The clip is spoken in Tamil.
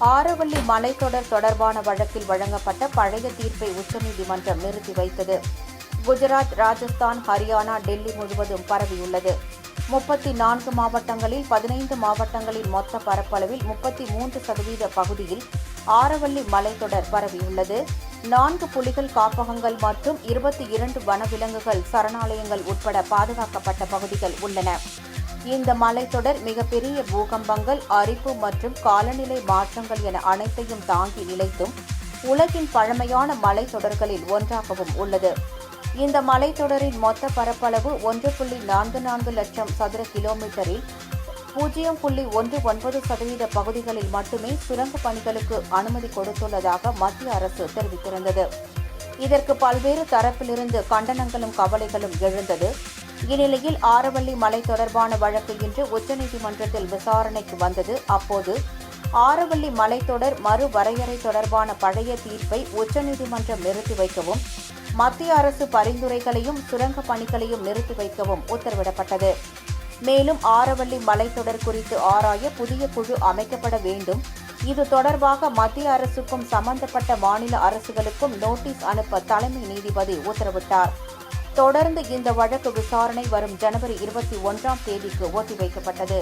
ஆரவள்ளி மலைத்தொடர் தொடர்பான வழக்கில் வழங்கப்பட்ட பழைய தீர்ப்பை உச்சநீதிமன்றம் நிறுத்தி வைத்தது. குஜராத் ராஜஸ்தான் ஹரியானா டெல்லி முழுவதும் பரவியுள்ளது. முப்பத்தி நான்கு மாவட்டங்களில் பதினைந்து மாவட்டங்களின் மொத்த பரப்பளவில் முப்பத்தி மூன்று சதவீத பகுதியில் ஆரவள்ளி மலைத்தொடர் பரவியுள்ளது. நான்கு புலிகள் காப்பகங்கள் மற்றும் இருபத்தி இரண்டு வனவிலங்குகள் சரணாலயங்கள் உட்பட பாதுகாக்கப்பட்ட பகுதிகள் உள்ளன. இந்த மலைத்தொடர் மிகப்பெரிய பூகம்பங்கள் அரிப்பு மற்றும் காலநிலை மாற்றங்கள் என அனைத்தையும் தாங்கி நிலைத்தும் உலகின் பழமையான மலைத்தொடர்களில் ஒன்றாகவும் உள்ளது. இந்த மலைத்தொடரின் மொத்த பரப்பளவு ஒன்று புள்ளி நான்கு நான்கு லட்சம் சதுர கிலோமீட்டரில் பூஜ்ஜியம் புள்ளி ஒன்று ஒன்பது சதவீத பகுதிகளில் மட்டுமே சுரங்கப் பணிகளுக்கு அனுமதி கொடுத்துள்ளதாக மத்திய அரசு தெரிவித்திருந்தது. இதற்கு பல்வேறு தரப்பிலிருந்து கண்டனங்களும் கவலைகளும் எழுந்தது. இந்நிலையில் ஆரவள்ளி மலை தொடர்பான வழக்கு இன்று உச்சநீதிமன்றத்தில் விசாரணைக்கு வந்தது. அப்போது ஆரவள்ளி மலைத்தொடர் மறுவரையறை தொடர்பான பழைய தீர்ப்பை உச்சநீதிமன்றம் நிறுத்தி வைக்கவும் மத்திய அரசு பரிந்துரைகளையும் சுரங்கப் பணிகளையும் நிறுத்தி வைக்கவும் உத்தரவிடப்பட்டது. மேலும் ஆரவள்ளி மலைத்தொடர் குறித்து ஆராய புதிய குழு அமைக்கப்பட வேண்டும். இது தொடர்பாக மத்திய அரசுக்கும் சம்பந்தப்பட்ட மாநில அரசுகளுக்கும் நோட்டீஸ் அனுப்ப தலைமை நீதிபதி உத்தரவிட்டார். தொடர்ந்து இந்த வழக்கு விசாரணை வரும் ஜனவரி இருபத்தி ஒன்றாம் தேதிக்கு ஒத்திவைக்கப்பட்டது.